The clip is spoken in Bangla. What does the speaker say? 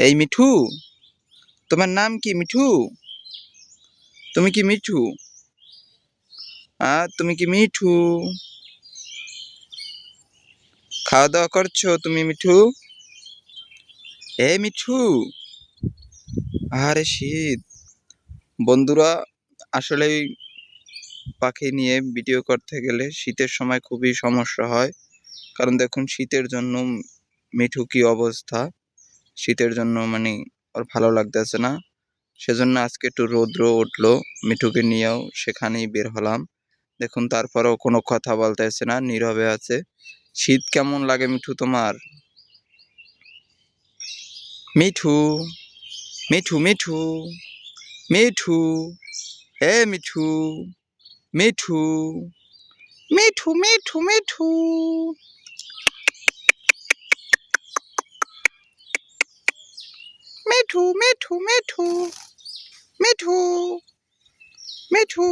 এই মিঠু, তোমার নাম কি মিঠু? তুমি কি মিঠু? আ তুমি কি মিঠু? খাওয়া দাওয়া করছ তুমি মিঠু? এ মিঠু। আরে শীত। বন্ধুরা, আসলে পাখি নিয়ে ভিডিও করতে গেলে শীতের সময় খুবই সমস্যা হয়। কারণ দেখুন, শীতের জন্য মিঠু কি অবস্থা? শীতের জন্য মানে ওর ভালো লাগতেছে না। সেজন্য আজকে একটু রৌদ্র উঠল, মিঠুকে নিয়েও সেখানেই বের হলাম। দেখুন, তারপরেও কোনো কথা বলতেছে না, নীরবে আছে। শীত কেমন লাগে মিঠু তোমার? মিঠু মিঠু মিঠু মিঠু হে মিঠু মিঠু মিঠু মিঠু মিঠু। মিঠু মিঠু মিঠু মিঠু মিঠু